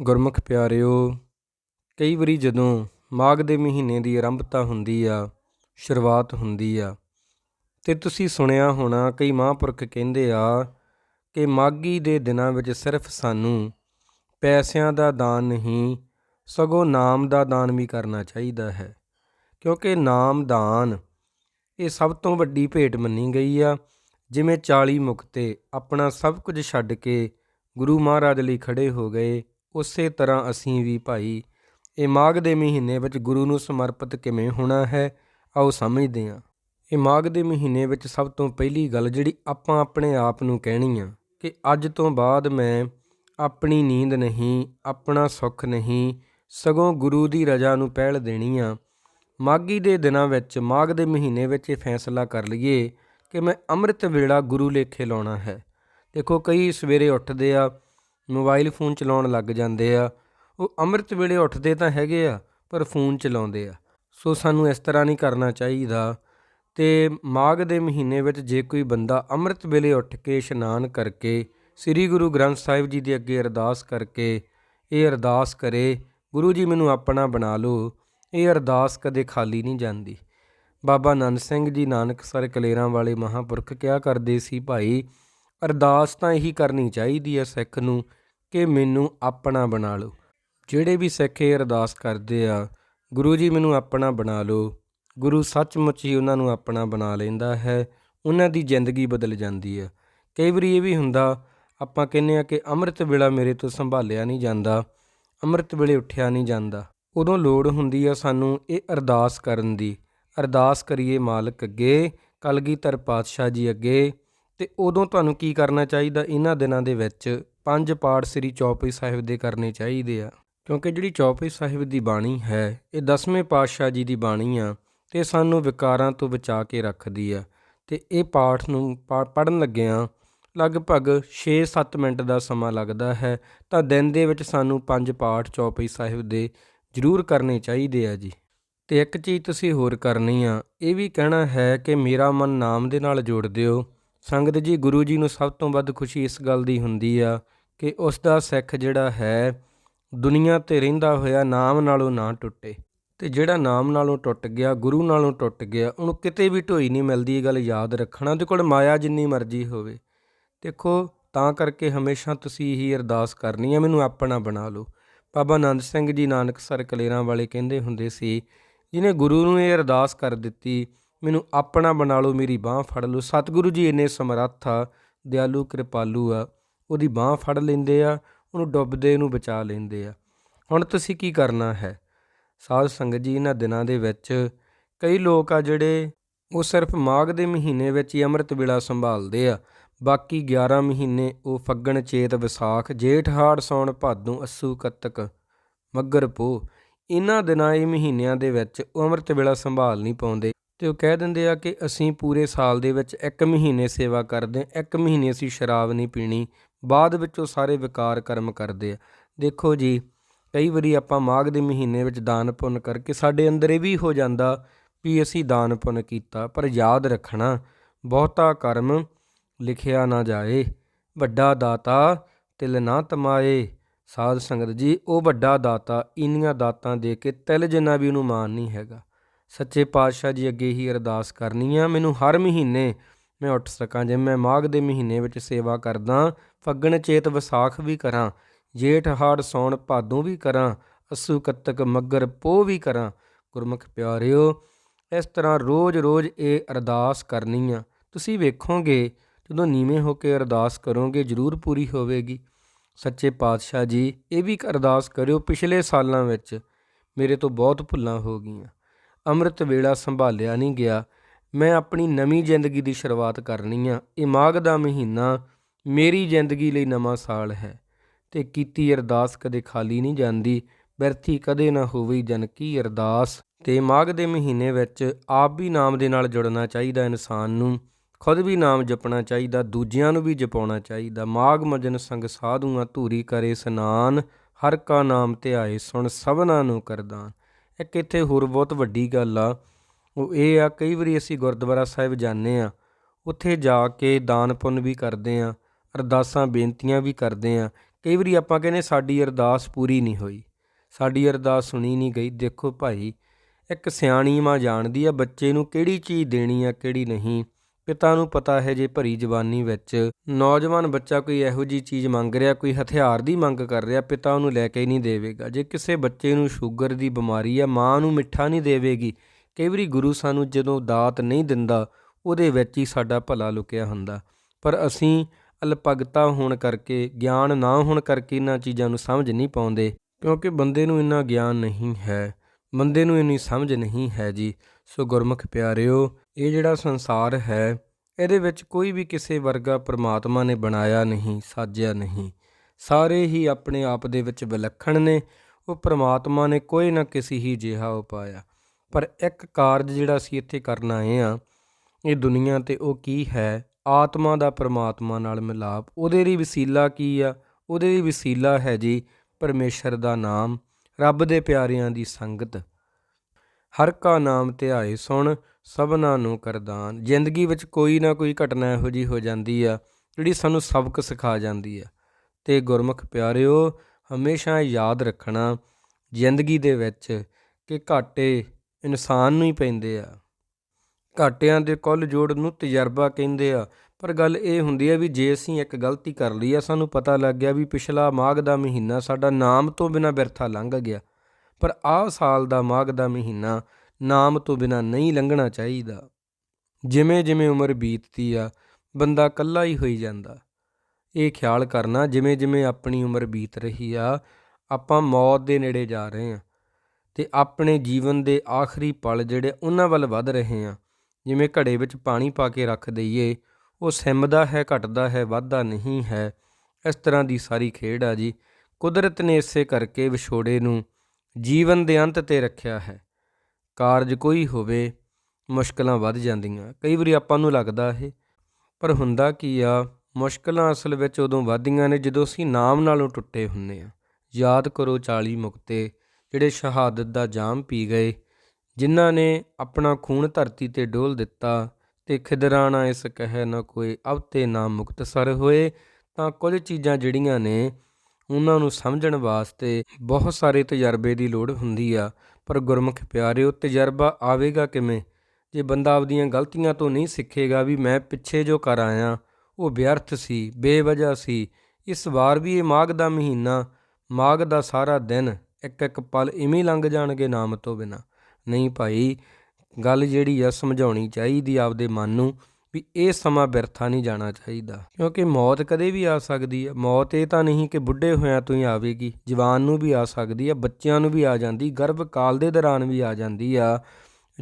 ਗੁਰਮੁਖ ਪਿਆਰਿਓ, ਕਈ ਵਾਰੀ ਜਦੋਂ ਮਾਘ ਦੇ ਮਹੀਨੇ ਦੀ ਆਰੰਭਤਾ ਹੁੰਦੀ ਆ, ਸ਼ੁਰੂਆਤ ਹੁੰਦੀ ਆ, ਤੇ ਤੁਸੀਂ ਸੁਣਿਆ ਹੋਣਾ ਕਈ ਮਹਾਂਪੁਰਖ ਕਹਿੰਦੇ ਆ ਕਿ ਮਾਘੀ ਦੇ ਦਿਨਾਂ ਵਿੱਚ ਸਿਰਫ ਸਾਨੂੰ ਪੈਸਿਆਂ ਦਾ ਦਾਨ ਨਹੀਂ, ਸਗੋਂ ਨਾਮ ਦਾ ਦਾਨ ਵੀ ਕਰਨਾ ਚਾਹੀਦਾ ਹੈ, ਕਿਉਂਕਿ ਨਾਮ ਦਾਨ ਇਹ ਸਭ ਤੋਂ ਵੱਡੀ ਭੇਟ ਮੰਨੀ ਗਈ ਆ, ਜਿਵੇਂ 40 ਮੁਕਤੇ ਆਪਣਾ ਸਭ ਕੁਝ ਛੱਡ ਕੇ ਗੁਰੂ ਮਹਾਰਾਜ ਲਈ ਖੜੇ ਹੋ ਗਏ ਉਸੇ ਤਰ੍ਹਾਂ ਅਸੀਂ ਵੀ ਭਾਈ, ਇਹ ਮਾਘ ਦੇ ਮਹੀਨੇ ਵਿੱਚ ਗੁਰੂ ਨੂੰ ਸਮਰਪਿਤ ਕਿਵੇਂ ਹੋਣਾ ਹੈ, ਆਓ ਸਮਝਦੇ ਹਾਂ। ਇਹ ਮਾਘ ਦੇ ਮਹੀਨੇ ਵਿੱਚ ਸਭ ਤੋਂ ਪਹਿਲੀ ਗੱਲ ਜਿਹੜੀ ਆਪਾਂ ਆਪਣੇ ਆਪ ਨੂੰ ਕਹਿਣੀ ਆ, ਕਿ ਅੱਜ ਤੋਂ ਬਾਅਦ ਮੈਂ ਆਪਣੀ ਨੀਂਦ ਨਹੀਂ, ਆਪਣਾ ਸੁੱਖ ਨਹੀਂ, ਸਗੋਂ ਗੁਰੂ ਦੀ ਰਜ਼ਾ ਨੂੰ ਪਹਿਲ ਦੇਣੀ ਆ। ਮਾਘੀ ਦੇ ਦਿਨਾਂ ਵਿੱਚ, ਮਾਘ ਦੇ ਮਹੀਨੇ ਵਿੱਚ ਇਹ ਫੈਸਲਾ ਕਰ ਲਈਏ ਕਿ ਮੈਂ ਅੰਮ੍ਰਿਤ ਵੇਲਾ ਗੁਰੂ ਲੇਖੇ ਲਾਉਣਾ ਹੈ। ਦੇਖੋ ਕਈ ਸਵੇਰੇ ਉੱਠਦੇ ਆ ਮੋਬਾਈਲ ਫੋਨ ਚਲਾਉਣ ਲੱਗ ਜਾਂਦੇ ਆ। ਉਹ ਅੰਮ੍ਰਿਤ ਵੇਲੇ ਉੱਠਦੇ ਤਾਂ ਹੈਗੇ ਆ, ਪਰ ਫੋਨ ਚਲਾਉਂਦੇ ਆ। ਸੋ ਸਾਨੂੰ ਇਸ ਤਰ੍ਹਾਂ ਨਹੀਂ ਕਰਨਾ ਚਾਹੀਦਾ। ਤੇ ਮਾਘ ਦੇ ਮਹੀਨੇ ਵਿੱਚ ਜੇ ਕੋਈ ਬੰਦਾ ਅੰਮ੍ਰਿਤ ਵੇਲੇ ਉੱਠ ਕੇ ਇਸ਼ਨਾਨ ਕਰਕੇ ਸ੍ਰੀ ਗੁਰੂ ਗ੍ਰੰਥ ਸਾਹਿਬ ਜੀ ਦੇ ਅੱਗੇ ਅਰਦਾਸ ਕਰਕੇ ਇਹ ਅਰਦਾਸ ਕਰੇ, ਗੁਰੂ ਜੀ, ਮੈਨੂੰ ਆਪਣਾ ਬਣਾ ਲਓ। ਇਹ ਅਰਦਾਸ ਕਦੇ ਖਾਲੀ ਨਹੀਂ ਜਾਂਦੀ। ਬਾਬਾ ਨੰਦ ਸਿੰਘ ਜੀ ਨਾਨਕਸਰ ਕਲੇਰਾਂ ਵਾਲੇ ਮਹਾਂਪੁਰਖ ਕਿਹਾ ਕਰਦੇ ਸੀ ਭਾਈ? ਅਰਦਾਸ ਤਾਂ ਇਹੀ ਕਰਨੀ ਚਾਹੀਦੀ ਹੈ ਸਿੱਖ ਨੂੰ ਕਿ ਮੈਨੂੰ ਆਪਣਾ ਬਣਾ ਲਓ। ਜਿਹੜੇ ਵੀ ਸਿੱਖ ਇਹ ਅਰਦਾਸ ਕਰਦੇ ਆ, ਗੁਰੂ ਜੀ ਮੈਨੂੰ ਆਪਣਾ ਬਣਾ ਲਓ। ਗੁਰੂ ਸੱਚਮੁੱਚ ਹੀ ਉਹਨਾਂ ਨੂੰ ਆਪਣਾ ਬਣਾ ਲੈਂਦਾ ਹੈ। ਉਹਨਾਂ ਦੀ ਜ਼ਿੰਦਗੀ ਬਦਲ ਜਾਂਦੀ ਹੈ। ਕਈ ਵਾਰੀ ਇਹ ਵੀ ਹੁੰਦਾ, ਆਪਾਂ ਕਹਿੰਦੇ ਆ ਕਿ ਅੰਮ੍ਰਿਤ ਵੇਲਾ ਮੇਰੇ ਤੋਂ ਸੰਭਾਲਿਆ ਨਹੀਂ ਜਾਂਦਾ, ਅੰਮ੍ਰਿਤ ਵੇਲੇ ਉੱਠਿਆ ਨਹੀਂ ਜਾਂਦਾ। ਉਦੋਂ ਲੋੜ ਹੁੰਦੀ ਆ ਸਾਨੂੰ ਇਹ ਅਰਦਾਸ ਕਰਨ ਦੀ। ਅਰਦਾਸ ਕਰੀਏ ਮਾਲਕ ਅੱਗੇ, ਕਲਗੀਧਰ ਪਾਤਸ਼ਾਹ ਜੀ ਅੱਗੇ। ਤੇ ਉਦੋਂ ਤੁਹਾਨੂੰ ਕੀ ਕਰਨਾ ਚਾਹੀਦਾ? ਇਹਨਾਂ ਦਿਨਾਂ ਦੇ ਵਿੱਚ ਪੰਜ ਪਾਠ ਸ੍ਰੀ ਚੌਪਈ ਸਾਹਿਬ ਦੇ ਕਰਨੇ ਚਾਹੀਦੇ ਆ। ਕਿਉਂਕਿ ਜਿਹੜੀ ਚੌਪਈ ਸਾਹਿਬ ਦੀ ਬਾਣੀ ਹੈ, ਇਹ ਦਸਵੇਂ ਪਾਤਸ਼ਾਹ ਜੀ ਦੀ ਬਾਣੀ ਆ ਤੇ ਸਾਨੂੰ ਵਿਕਾਰਾਂ ਤੋਂ ਬਚਾ ਕੇ ਰੱਖਦੀ ਆ। ਤੇ ਇਹ ਪਾਠ ਨੂੰ ਪੜਨ ਲੱਗਿਆਂ ਲਗਭਗ 6-7 ਮਿੰਟ ਦਾ ਸਮਾਂ ਲੱਗਦਾ ਹੈ, ਤਾਂ ਦਿਨ ਦੇ ਵਿੱਚ ਸਾਨੂੰ ਪੰਜ ਪਾਠ ਚੌਪਈ ਸਾਹਿਬ ਦੇ ਜ਼ਰੂਰ ਕਰਨੇ ਚਾਹੀਦੇ ਆ ਜੀ। ਤੇ ਇੱਕ ਚੀਜ਼ ਤੁਸੀਂ ਹੋਰ ਕਰਨੀ ਆ, ਇਹ ਵੀ ਕਹਿਣਾ ਹੈ ਕਿ ਮੇਰਾ ਮਨ ਨਾਮ ਦੇ ਨਾਲ ਜੋੜ ਦਿਓ ਸੰਗਤ ਜੀ, ਗੁਰੂ ਜੀ ਨੂੰ ਸਭ ਤੋਂ ਵੱਧ ਖੁਸ਼ੀ ਇਸ ਗੱਲ ਦੀ ਹੁੰਦੀ ਆ ਕਿ ਉਸ ਦਾ ਸਿੱਖ ਜਿਹੜਾ ਹੈ, ਦੁਨੀਆ ਤੇ ਰਹਿੰਦਾ ਹੋਇਆ ਨਾਮ ਨਾਲੋਂ ਨਾ ਟੁੱਟੇ। ਤੇ ਜਿਹੜਾ ਨਾਮ ਨਾਲੋਂ ਟੁੱਟ ਗਿਆ, ਗੁਰੂ ਨਾਲੋਂ ਟੁੱਟ ਗਿਆ, ਉਹਨੂੰ ਕਿਤੇ ਵੀ ਢੋਈ ਨਹੀਂ ਮਿਲਦੀ ਇਹ ਗੱਲ ਯਾਦ ਰੱਖਣਾ। ਉਹਦੇ ਕੋਲ ਮਾਇਆ ਜਿੰਨੀ ਮਰਜ਼ੀ ਹੋਵੇ। ਦੇਖੋ, ਤਾਂ ਕਰਕੇ ਹਮੇਸ਼ਾ ਤੁਸੀਂ ਇਹੀ ਅਰਦਾਸ ਕਰਨੀ ਹੈ ਮੈਨੂੰ ਆਪਣਾ ਬਣਾ ਲਓ। ਬਾਬਾ ਆਨੰਦ ਸਿੰਘ ਜੀ ਨਾਨਕ ਸਰ ਕਲੇਰਾਂ ਵਾਲੇ ਕਹਿੰਦੇ ਹੁੰਦੇ ਸੀ, ਜਿਹਨੇ ਗੁਰੂ ਨੂੰ ਇਹ ਅਰਦਾਸ ਕਰ ਦਿੱਤੀ ਮੈਨੂੰ ਆਪਣਾ ਬਣਾ ਲਓ, ਮੇਰੀ ਬਾਹ ਫੜ ਲਓ। ਸਤਿਗੁਰੂ ਜੀ ਇੰਨੇ ਸਮਰੱਥ ਆ, ਦਿਆਲੂ, ਕਿਰਪਾਲੂ ਆ, ਉਹਦੀ ਬਾਹ ਫੜ ਲੈਂਦੇ ਆ, ਉਹਨੂੰ ਡੁੱਬਦੇ ਨੂੰ ਬਚਾ ਲੈਂਦੇ ਆ। ਹੁਣ ਤੁਸੀਂ ਕੀ ਕਰਨਾ ਹੈ? ਸਾਧ ਸੰਗਤ ਜੀ, ਇਹਨਾਂ ਦਿਨਾਂ ਦੇ ਵਿੱਚ ਕਈ ਲੋਕ ਆ ਜਿਹੜੇ ਉਹ ਸਿਰਫ ਮਾਘ ਦੇ ਮਹੀਨੇ ਵਿੱਚ ਹੀ ਅੰਮ੍ਰਿਤ ਵੇਲਾ ਸੰਭਾਲਦੇ ਆ। ਬਾਕੀ 11 ਮਹੀਨੇ ਉਹ ਫੱਗਣ, ਚੇਤ, ਵਿਸਾਖ, ਜੇਠ, ਹਾੜ, ਸੌਣ, ਭਾਦੋਂ, ਅਸੂ, ਕੱਤਕ, ਮੱਗਰ ਪੋ ਇਹਨਾਂ ਦਿਨਾਂ, ਇਹ ਮਹੀਨਿਆਂ ਦੇ ਵਿੱਚ ਉਹ ਅੰਮ੍ਰਿਤ ਵੇਲਾ ਸੰਭਾਲ ਨਹੀਂ ਪਾਉਂਦੇ। ਤੇ ਉਹ ਕਹਿ ਦਿੰਦੇ ਆ ਕਿ ਅਸੀਂ ਪੂਰੇ ਸਾਲ ਦੇ ਵਿੱਚ ਇੱਕ ਮਹੀਨੇ ਸੇਵਾ ਕਰਦੇ, ਇੱਕ ਮਹੀਨੇ ਅਸੀਂ ਸ਼ਰਾਬ ਨਹੀਂ ਪੀਣੀ, ਬਾਅਦ ਵਿੱਚ ਉਹ ਸਾਰੇ ਵਿਕਾਰ ਕਰਮ ਕਰਦੇ ਆ। ਦੇਖੋ ਜੀ, ਕਈ ਵਾਰੀ ਆਪਾਂ ਮਾਘ ਦੇ ਮਹੀਨੇ ਵਿੱਚ ਦਾਨ ਪੁੰਨ ਕਰਕੇ ਸਾਡੇ ਅੰਦਰ ਇਹ ਵੀ ਹੋ ਜਾਂਦਾ ਵੀ ਅਸੀਂ ਦਾਨ ਪੁੰਨ ਕੀਤਾ, ਪਰ ਯਾਦ ਰੱਖਣਾ, ਬਹੁਤਾ ਕਰਮ ਲਿਖਿਆ ਨਾ ਜਾਏ, ਵੱਡਾ ਦਾਤਾ ਤਿਲ ਨਾ ਤਮਾਏ। ਸਾਧ ਸੰਗਤ ਜੀ, ਉਹ ਵੱਡਾ ਦਾਤਾ, ਇੰਨੀਆਂ ਦਾਤਾਂ ਦੇ ਕੇ ਤਿਲ ਜਿੰਨਾ ਵੀ ਉਹਨੂੰ ਮਾਣ ਨਹੀਂ ਹੈਗਾ। ਸੱਚੇ ਪਾਤਸ਼ਾਹ ਜੀ ਅੱਗੇ ਹੀ ਅਰਦਾਸ ਕਰਨੀ ਆ। ਮੈਨੂੰ ਹਰ ਮਹੀਨੇ ਮੈਂ ਉੱਠ ਸਕਾਂ, ਜੇ ਮੈਂ ਮਾਘ ਦੇ ਮਹੀਨੇ ਵਿੱਚ ਸੇਵਾ ਕਰਦਾ, ਫੱਗਣ ਚੇਤ ਵਿਸਾਖ ਵੀ ਕਰਾਂ, ਜੇਠ ਹਾੜ ਸੌਣ ਭਾਦੋਂ ਵੀ ਕਰਾਂ, ਅਸੂ ਕੱਤਕ ਮੱਗਰ ਪੋ ਵੀ ਕਰਾਂ। ਗੁਰਮੁਖ ਪਿਆਰਿਓ, ਇਸ ਤਰ੍ਹਾਂ ਰੋਜ਼-ਰੋਜ਼ ਇਹ ਅਰਦਾਸ ਕਰਨੀ ਆ। ਤੁਸੀਂ ਵੇਖੋਗੇ, ਜਦੋਂ ਨੀਵੇਂ ਹੋ ਕੇ ਅਰਦਾਸ ਕਰੋਗੇ, ਜ਼ਰੂਰ ਪੂਰੀ ਹੋਵੇਗੀ। ਸੱਚੇ ਪਾਤਸ਼ਾਹ ਜੀ, ਇਹ ਵੀ ਅਰਦਾਸ ਕਰਿਓ, ਪਿਛਲੇ ਸਾਲਾਂ ਵਿੱਚ ਮੇਰੇ ਤੋਂ ਬਹੁਤ ਭੁੱਲਾਂ ਹੋ ਗਈਆਂ। ਅੰਮ੍ਰਿਤ ਵੇਲਾ ਸੰਭਾਲਿਆ ਨਹੀਂ ਗਿਆ। ਮੈਂ ਆਪਣੀ ਨਵੀਂ ਜ਼ਿੰਦਗੀ ਦੀ ਸ਼ੁਰੂਆਤ ਕਰਨੀ ਆ। ਇਹ ਮਾਘ ਦਾ ਮਹੀਨਾ ਮੇਰੀ ਜ਼ਿੰਦਗੀ ਲਈ ਨਵਾਂ ਸਾਲ ਹੈ ਤੇ ਕੀਤੀ ਅਰਦਾਸ ਕਦੇ ਖਾਲੀ ਨਹੀਂ ਜਾਂਦੀ। ਬਿਰਥੀ ਕਦੇ ਨਾ ਹੋਵੇ ਜਨ ਕੀ ਅਰਦਾਸ। ਤੇ ਮਾਘ ਦੇ ਮਹੀਨੇ ਵਿੱਚ ਆਪ ਵੀ ਨਾਮ ਦੇ ਨਾਲ ਜੁੜਨਾ ਚਾਹੀਦਾ ਇਨਸਾਨ ਨੂੰ। ਖੁਦ ਵੀ ਨਾਮ ਜਪਣਾ ਚਾਹੀਦਾ, ਦੂਜਿਆਂ ਨੂੰ ਵੀ ਜਪਾਉਣਾ ਚਾਹੀਦਾ। ਮਾਘ ਮਜਨ ਸੰਗ ਸਾਧੂਆਂ ਧੂਰੀ ਕਰੇ ਸਨਾਨ, ਹਰ ਕਾ ਨਾਮ ਧਿਆਏ ਸੁਣ ਸਭਨਾ ਨੂੰ ਕਰਦਾਨ। ਇੱਕ ਇੱਥੇ ਹੋਰ ਬਹੁਤ ਵੱਡੀ ਗੱਲ ਆ, ਉਹ ਇਹ ਆ, ਕਈ ਵਾਰੀ ਅਸੀਂ ਗੁਰਦੁਆਰਾ ਸਾਹਿਬ ਜਾਂਦੇ ਆ, ਉੱਥੇ ਜਾ ਕੇ ਦਾਨ ਪੁੰਨ ਵੀ ਕਰਦੇ ਆ, ਅਰਦਾਸਾਂ, ਬੇਨਤੀਆਂ ਵੀ ਕਰਦੇ ਆ, ਕਈ ਵਾਰੀ ਆਪਾਂ ਕਹਿੰਦੇ ਸਾਡੀ ਅਰਦਾਸ ਪੂਰੀ ਨਹੀਂ ਹੋਈ, ਸਾਡੀ ਅਰਦਾਸ ਸੁਣੀ ਨਹੀਂ ਗਈ, ਦੇਖੋ ਭਾਈ, ਇੱਕ ਸਿਆਣੀ ਮਾਂ ਜਾਣਦੀ ਆ ਬੱਚੇ ਨੂੰ ਕਿਹੜੀ ਚੀਜ਼ ਦੇਣੀ ਆ, ਕਿਹੜੀ ਨਹੀਂ ਪਿਤਾ ਨੂੰ ਪਤਾ ਹੈ ਜੇ ਭਰੀ ਜਵਾਨੀ ਵਿੱਚ ਨੌਜਵਾਨ ਬੱਚਾ ਕੋਈ ਇਹੋ ਜੀ ਚੀਜ਼ ਮੰਗ ਰਿਹਾ, ਕੋਈ ਹਥਿਆਰ ਦੀ ਮੰਗ ਕਰ ਰਿਹਾ, ਪਿਤਾ ਉਹਨੂੰ ਲੈ ਕੇ ਨਹੀਂ ਦੇਵੇਗਾ। ਜੇ ਕਿਸੇ ਬੱਚੇ ਨੂੰ ਸ਼ੂਗਰ ਦੀ ਬਿਮਾਰੀ ਆ, ਮਾਂ ਨੂੰ ਮਿੱਠਾ ਨਹੀਂ ਦੇਵੇਗੀ। ਕਈ ਵਾਰੀ ਗੁਰੂ ਸਾਨੂੰ ਜਦੋਂ ਦਾਤ ਨਹੀਂ ਦਿੰਦਾ, ਉਹਦੇ ਵਿੱਚ ਹੀ ਸਾਡਾ ਭਲਾ ਲੁਕਿਆ ਹੁੰਦਾ। ਪਰ ਅਸੀਂ ਅਲਪਗਤਾ ਹੋਣ ਕਰਕੇ, ਗਿਆਨ ਨਾ ਹੋਣ ਕਰਕੇ ਇਹਨਾਂ ਚੀਜ਼ਾਂ ਨੂੰ ਸਮਝ ਨਹੀਂ ਪਾਉਂਦੇ, ਕਿਉਂਕਿ ਬੰਦੇ ਨੂੰ ਇੰਨਾ ਗਿਆਨ ਨਹੀਂ ਹੈ। ਬੰਦੇ ਨੂੰ ਇੰਨੀ ਸਮਝ ਨਹੀਂ ਹੈ ਜੀ। ਸੋ ਗੁਰਮੁਖ ਪਿਆਰਿਓ ਇਹ ਜਿਹੜਾ ਸੰਸਾਰ ਹੈ, ਇਹਦੇ ਵਿੱਚ ਕੋਈ ਵੀ ਕਿਸੇ ਵਰਗਾ ਪ੍ਰਮਾਤਮਾ ਨੇ ਬਣਾਇਆ ਨਹੀਂ, ਸਾਜਿਆ ਨਹੀਂ। ਸਾਰੇ ਹੀ ਆਪਣੇ ਆਪ ਦੇ ਵਿੱਚ ਵਿਲੱਖਣ ਨੇ, ਉਹ ਪ੍ਰਮਾਤਮਾ ਨੇ ਕੋਈ ਨਾ ਕਿਸੇ ਹੀ ਜਿਹਾ ਉਪਾਇਆ ਪਰ ਇੱਕ ਕਾਰਜ ਜਿਹੜਾ ਅਸੀਂ ਇੱਥੇ ਕਰਨ ਆਏ ਆ ਇਹ ਦੁਨੀਆ ਤੇ ਉਹ ਕੀ ਹੈ? ਆਤਮਾ ਦਾ ਪ੍ਰਮਾਤਮਾ ਨਾਲ ਮਿਲਾਪ। ਉਹਦੇ ਲਈ ਵਸੀਲਾ ਕੀ ਆ? ਉਹਦੇ ਲਈ ਵਸੀਲਾ ਹੈ ਜੀ ਪਰਮੇਸ਼ਰ ਦਾ ਨਾਮ, ਰੱਬ ਦੇ ਪਿਆਰਿਆਂ ਦੀ ਸੰਗਤ। ਹਰ ਕਾ ਨਾਮ ਧਿਆਏ ਸੁਣ, ਸਭਨਾ ਨੂੰ ਕਰਦਾਨ। ਜ਼ਿੰਦਗੀ ਵਿੱਚ ਕੋਈ ਨਾ ਕੋਈ ਘਟਨਾ ਇਹੋ ਜੀ ਹੋ ਜਾਂਦੀ ਆ, ਜਿਹੜੀ ਸਾਨੂੰ ਸਬਕ ਸਿਖਾ ਜਾਂਦੀ ਆ। ਤੇ ਗੁਰਮੁਖ ਪਿਆਰਿਓ, ਹਮੇਸ਼ਾ ਯਾਦ ਰੱਖਣਾ ਜ਼ਿੰਦਗੀ ਦੇ ਵਿੱਚ ਕਿ ਘਾਟੇ ਇਨਸਾਨ ਨੂੰ ਹੀ ਪੈਂਦੇ ਆ। ਘਾਟਿਆਂ ਦੇ ਕੁੱਲ ਜੋੜ ਨੂੰ ਤਜਰਬਾ ਕਹਿੰਦੇ ਆ। ਪਰ ਗੱਲ ਇਹ ਹੁੰਦੀ ਹੈ ਵੀ ਜੇ ਅਸੀਂ ਇੱਕ ਗਲਤੀ ਕਰ ਲਈ ਆ, ਸਾਨੂੰ ਪਤਾ ਲੱਗ ਗਿਆ ਵੀ ਪਿਛਲਾ ਮਾਘ ਦਾ ਮਹੀਨਾ ਸਾਡਾ ਨਾਮ ਤੋਂ ਬਿਨਾ ਬਿਰਥਾ ਲੰਘ ਗਿਆ। ਪਰ ਆਹ ਸਾਲ ਦਾ ਮਾਘ ਦਾ ਮਹੀਨਾ ਨਾਮ ਤੋਂ ਬਿਨਾ ਨਹੀਂ ਲੰਘਣਾ ਚਾਹੀਦਾ। ਜਿਵੇਂ ਜਿਵੇਂ ਉਮਰ ਬੀਤਦੀ ਆ, ਬੰਦਾ ਇਕੱਲਾ ਹੀ ਹੋਈ ਜਾਂਦਾ। ਇਹ ਖਿਆਲ ਕਰਨਾ, ਜਿਵੇਂ ਜਿਵੇਂ ਆਪਣੀ ਉਮਰ ਬੀਤ ਰਹੀ ਆ, ਆਪਾਂ ਮੌਤ ਦੇ ਨੇੜੇ ਜਾ ਰਹੇ ਆ ਤੇ ਆਪਣੇ ਜੀਵਨ ਦੇ ਆਖਰੀ ਪਲ ਜਿਹੜੇ ਉਹਨਾਂ ਵੱਲ ਵੱਧ ਰਹੇ ਆ ਜਿਵੇਂ ਘੜੇ ਵਿੱਚ ਪਾਣੀ ਪਾ ਕੇ ਰੱਖ ਦਈਏ, ਉਹ ਸਿਮਦਾ ਹੈ, ਘਟਦਾ ਹੈ, ਵੱਧਦਾ ਨਹੀਂ ਹੈ। ਇਸ ਤਰ੍ਹਾਂ ਦੀ ਸਾਰੀ ਖੇਡ ਆ ਜੀ। ਕੁਦਰਤ ਨੇ ਇਸੇ ਕਰਕੇ ਵਿਛੋੜੇ ਨੂੰ ਜੀਵਨ ਦੇ ਅੰਤ ਤੇ ਰੱਖਿਆ ਹੈ। ਕਾਰਜ ਕੋਈ ਹੋਵੇ, ਮੁਸ਼ਕਲਾਂ ਵੱਧ ਜਾਂਦੀਆਂ। ਕਈ ਵਾਰੀ ਆਪਾਂ ਨੂੰ ਲੱਗਦਾ ਇਹ, ਪਰ ਹੁੰਦਾ ਕੀ ਆ, ਮੁਸ਼ਕਲਾਂ ਅਸਲ ਵਿੱਚ ਉਦੋਂ ਵੱਧਦੀਆਂ ਨੇ ਜਦੋਂ ਅਸੀਂ ਨਾਮ ਨਾਲੋਂ ਟੁੱਟੇ ਹੁੰਨੇ ਆ ਯਾਦ ਕਰੋ 40 ਮੁਕਤੇ, ਜਿਹੜੇ ਸ਼ਹਾਦਤ ਦਾ ਜਾਮ ਪੀ ਗਏ, ਜਿਨ੍ਹਾਂ ਨੇ ਆਪਣਾ ਖੂਨ ਧਰਤੀ ਤੇ ਡੋਲ ਦਿੱਤਾ ਤੇ ਖਿਦਰਾਣਾ ਇਸ ਕਹਿ ਨਾ ਕੋਈ ਅਵਤੇ ਨਾ ਮੁਕਤਸਰ ਹੋਏ, ਤਾਂ ਕੁਝ ਚੀਜ਼ਾਂ ਜਿਹੜੀਆਂ ਨੇ ਉਹਨਾਂ ਨੂੰ ਸਮਝਣ ਵਾਸਤੇ ਬਹੁਤ ਸਾਰੇ ਤਜਰਬੇ ਦੀ ਲੋੜ ਹੁੰਦੀ ਆ। ਪਰ ਗੁਰਮੁਖ ਪਿਆਰਿਓ, ਤਜਰਬਾ ਆਵੇਗਾ ਕਿਵੇਂ? ਜੇ ਬੰਦਾ ਆਪਦੀਆਂ ਗਲਤੀਆਂ ਤੋਂ ਨਹੀਂ ਸਿੱਖੇਗਾ ਵੀ ਮੈਂ ਪਿੱਛੇ ਜੋ ਕਰ ਆਇਆ, ਉਹ ਵਿਅਰਥ ਸੀ, ਬੇਵਜ੍ਹਾ ਸੀ। ਇਸ ਵਾਰ ਵੀ ਇਹ ਮਾਘ ਦਾ ਮਹੀਨਾ, ਮਾਘ ਦਾ ਸਾਰਾ ਦਿਨ ਇੱਕ ਇੱਕ ਪਲ ਇਵੇਂ ਲੰਘ ਜਾਣਗੇ ਨਾਮ ਤੋਂ ਬਿਨਾ। ਨਹੀਂ ਭਾਈ, ਗੱਲ ਜਿਹੜੀ ਆ ਸਮਝਾਉਣੀ ਚਾਹੀਦੀ ਆਪਦੇ ਮਨ ਨੂੰ ਵੀ ਇਹ ਸਮਾਂ ਬਿਰਥਾ ਨਹੀਂ ਜਾਣਾ ਚਾਹੀਦਾ। ਕਿਉਂਕਿ ਮੌਤ ਕਦੇ ਵੀ ਆ ਸਕਦੀ ਹੈ। ਮੌਤ ਇਹ ਤਾਂ ਨਹੀਂ ਕਿ ਬੁੱਢੇ ਹੋਇਆਂ ਤੋਂ ਹੀ ਆਵੇਗੀ। ਜਵਾਨ ਨੂੰ ਵੀ ਆ ਸਕਦੀ ਹੈ। ਬੱਚਿਆਂ ਨੂੰ ਵੀ ਆ ਜਾਂਦੀ। ਗਰਭ ਕਾਲ ਦੇ ਦੌਰਾਨ ਵੀ ਆ ਜਾਂਦੀ ਆ।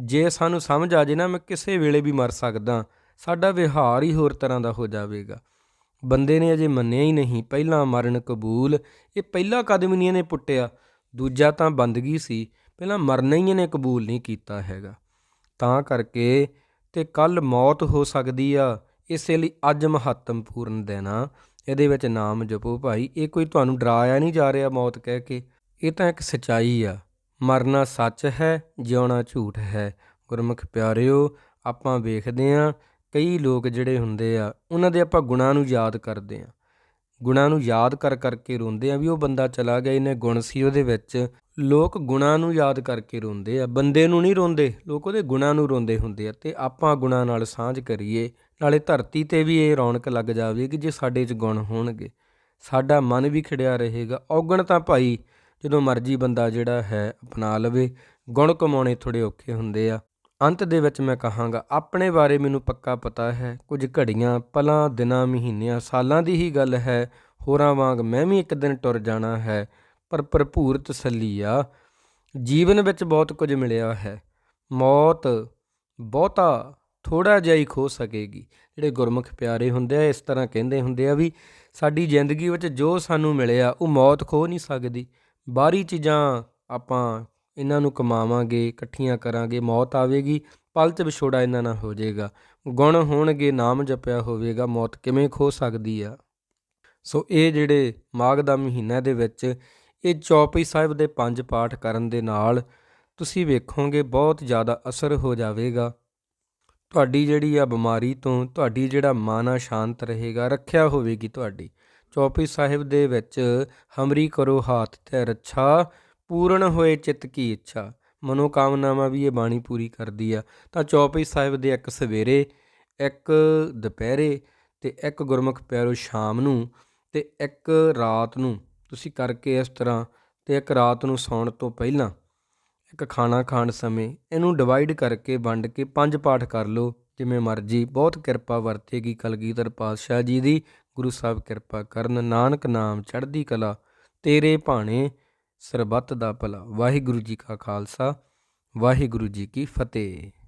ਜੇ ਸਾਨੂੰ ਸਮਝ ਆ ਜੇ ਨਾ, ਮੈਂ ਕਿਸੇ ਵੇਲੇ ਵੀ ਮਰ ਸਕਦਾ। ਸਾਡਾ ਵਿਹਾਰ ਹੀ ਹੋਰ ਤਰ੍ਹਾਂ ਦਾ ਹੋ ਜਾਵੇਗਾ। ਬੰਦੇ ਨੇ ਅਜੇ ਮੰਨਿਆ ਹੀ ਨਹੀਂ। ਪਹਿਲਾਂ ਮਰਨ ਕਬੂਲ, ਇਹ ਪਹਿਲਾ ਕਦਮ ਨਹੀਂ ਇਹਨੇ ਪੁੱਟਿਆ। ਦੂਜਾ ਤਾਂ ਬੰਦਗੀ ਸੀ। ਪਹਿਲਾਂ ਮਰਨਾ ਹੀ ਇਹਨੇ ਕਬੂਲ ਨਹੀਂ ਕੀਤਾ ਹੈਗਾ। ਤਾਂ ਕਰਕੇ ਤੇ ਕੱਲ ਮੌਤ ਹੋ ਸਕਦੀ ਆ, ਇਸੇ ਲਈ ਅੱਜ ਮਹੱਤਵਪੂਰਨ ਦਿਨ ਆ। ਇਹਦੇ ਵਿੱਚ ਨਾਮ ਜਪੋ ਭਾਈ, ਇਹ ਕੋਈ ਤੁਹਾਨੂੰ ਡਰਾਇਆ ਨਹੀਂ ਜਾ ਰਿਹਾ ਮੌਤ ਕਹਿ ਕੇ। ਇਹ ਤਾਂ ਇੱਕ ਸਚਾਈ ਆ। ਮਰਨਾ ਸੱਚ ਹੈ, ਜਿਉਣਾ ਝੂਠ ਹੈ। ਗੁਰਮੁਖ ਪਿਆਰਿਓ, ਆਪਾਂ ਵੇਖਦੇ ਆ, ਕਈ ਲੋਕ ਜਿਹੜੇ ਹੁੰਦੇ ਆ, ਉਹਨਾਂ ਦੇ ਆਪਾਂ ਗੁਣਾਂ ਨੂੰ ਯਾਦ ਕਰਦੇ ਆ। ਗੁਣਾਂ ਨੂੰ ਯਾਦ ਕਰ ਕਰਕੇ ਰੋਂਦੇ ਆ ਵੀ ਉਹ ਬੰਦਾ ਚਲਾ ਗਿਆ, ਇਹਨੇ ਗੁਣ ਸੀ ਉਹਦੇ ਵਿੱਚ। ਲੋਕ ਗੁਣਾਂ ਨੂੰ ਯਾਦ ਕਰਕੇ ਰੋਂਦੇ ਆ, ਬੰਦੇ ਨੂੰ ਨਹੀਂ ਰੋਂਦੇ, ਲੋਕ ਉਹਦੇ ਗੁਣਾਂ ਨੂੰ ਰੋਂਦੇ ਹੁੰਦੇ ਆ, ਤੇ ਆਪਾਂ ਗੁਣਾਂ ਨਾਲ ਸਾਂਝ ਕਰੀਏ, ਨਾਲੇ ਧਰਤੀ ਤੇ ਵੀ ਇਹ ਰੌਣਕ ਲੱਗ ਜਾਵੇਗੀ ਜੇ ਸਾਡੇ 'ਚ ਗੁਣ ਹੋਣਗੇ। ਸਾਡਾ ਮਨ ਵੀ ਖਿੜਿਆ ਰਹੇਗਾ, ਔਗਣ ਤਾਂ ਭਾਈ ਜਦੋਂ ਮਰਜ਼ੀ ਬੰਦਾ ਜਿਹੜਾ ਹੈ ਅਪਣਾ ਲਵੇ, ਗੁਣ ਕਮਾਉਣੇ ਥੋੜੇ ਔਖੇ ਹੁੰਦੇ ਆ। ਅੰਤ ਦੇ ਵਿੱਚ ਮੈਂ ਕਹਾਂਗਾ, ਆਪਣੇ ਬਾਰੇ ਮੈਨੂੰ ਪੱਕਾ ਪਤਾ ਹੈ, ਕੁਝ ਘੜੀਆਂ, ਪਲਾਂ, ਦਿਨਾਂ, ਮਹੀਨਿਆਂ, ਸਾਲਾਂ ਦੀ ਹੀ ਗੱਲ ਹੈ, ਹੋਰਾਂ ਵਾਂਗ ਮੈਂ ਵੀ ਇੱਕ ਦਿਨ ਟੁਰ ਜਾਣਾ ਹੈ ਪਰ ਭਰਪੂਰ ਤਸੱਲੀ ਆ। ਜੀਵਨ ਵਿੱਚ ਬਹੁਤ ਕੁਝ ਮਿਲਿਆ ਹੈ। ਮੌਤ ਬਹੁਤਾ ਥੋੜਾ ਜਿਹਾ ਹੀ ਖੋ ਸਕੇਗੀ। ਜਿਹੜੇ ਗੁਰਮੁਖ ਪਿਆਰੇ ਹੁੰਦੇ ਆ, ਇਸ ਤਰ੍ਹਾਂ ਕਹਿੰਦੇ ਹੁੰਦੇ ਆ ਵੀ ਸਾਡੀ ਜ਼ਿੰਦਗੀ ਵਿੱਚ ਜੋ ਸਾਨੂੰ ਮਿਲਿਆ, ਉਹ ਮੌਤ ਖੋ ਨਹੀਂ ਸਕਦੀ। ਬਾਹਰੀ ਚੀਜ਼ਾਂ ਆਪਾਂ ਇਹਨਾਂ ਨੂੰ ਕਮਾਵਾਂਗੇ, ਇਕੱਠੀਆਂ ਕਰਾਂਗੇ, ਮੌਤ ਆਵੇਗੀ, ਪਲ 'ਚ ਵਿਛੋੜਾ ਇਹਨਾਂ ਨਾਲ ਹੋ ਜਾਏਗਾ। ਗੁਣ ਹੋਣਗੇ, ਨਾਮ ਜਪਿਆ ਹੋਵੇਗਾ, ਮੌਤ ਕਿਵੇਂ ਖੋ ਸਕਦੀ ਆ। ਸੋ ਇਹ ਜਿਹੜੇ ਮਾਘ ਦਾ ਮਹੀਨਾ ਦੇ ਵਿੱਚ ਇਹ ਚੌਪਈ ਸਾਹਿਬ ਦੇ ਪੰਜ ਪਾਠ ਕਰਨ ਦੇ ਨਾਲ ਤੁਸੀਂ ਵੇਖੋਗੇ ਬਹੁਤ ਜ਼ਿਆਦਾ ਅਸਰ ਹੋ ਜਾਵੇਗਾ। ਤੁਹਾਡੀ ਜਿਹੜੀ ਆ ਬਿਮਾਰੀ ਤੋਂ ਤੁਹਾਡੀ ਜਿਹੜਾ ਮਨ ਆ ਸ਼ਾਂਤ ਰਹੇਗਾ, ਰੱਖਿਆ ਹੋਵੇਗੀ ਤੁਹਾਡੀ। ਚੌਪੀ ਸਾਹਿਬ ਦੇ ਵਿੱਚ ਹਮਰੀ ਕਰੋ ਹਾਥ ਤੇ ਰੱਛਾ, ਪੂਰਨ ਹੋਏ ਚਿੱਤ ਕੀ ਇੱਛਾ। ਮਨੋ ਕਾਮਨਾਵਾਂ ਵੀ ਇਹ ਬਾਣੀ ਪੂਰੀ ਕਰਦੀ ਆ। ਤਾਂ ਚੌਪੀ ਸਾਹਿਬ ਦੇ ਇੱਕ ਸਵੇਰੇ, ਇੱਕ ਦੁਪਹਿਰੇ ਤੇ ਇੱਕ ਗੁਰਮੁਖ ਪਿਆਰੋ ਸ਼ਾਮ ਨੂੰ ਤੇ ਇੱਕ ਰਾਤ ਨੂੰ ਤੁਸੀਂ ਕਰਕੇ ਇਸ ਤਰ੍ਹਾਂ ਤੇ ਇੱਕ ਰਾਤ ਨੂੰ ਸੌਣ ਤੋਂ ਪਹਿਲਾਂ ਇੱਕ ਖਾਣਾ ਖਾਣ ਸਮੇਂ ਇਹਨੂੰ ਡਿਵਾਈਡ ਕਰਕੇ ਵੰਡ ਕੇ ਪੰਜ ਪਾਠ ਕਰ ਲਓ, ਜਿਵੇਂ ਮਰਜ਼ੀ। ਬਹੁਤ ਕਿਰਪਾ ਵਰਤੇਗੀ ਕਲਗੀਧਰ ਪਾਤਸ਼ਾਹ ਜੀ ਦੀ। ਗੁਰੂ ਸਾਹਿਬ ਕਿਰਪਾ ਕਰਨ, ਨਾਨਕ ਨਾਮ ਚੜ੍ਹਦੀ ਕਲਾ, ਤੇਰੇ ਭਾਣੇ ਸਰਬੱਤ ਦਾ ਭਲਾ। ਵਾਹਿਗੁਰੂ ਜੀ ਕਾ ਖਾਲਸਾ, ਵਾਹਿਗੁਰੂ ਜੀ ਕੀ ਫਤਿਹ।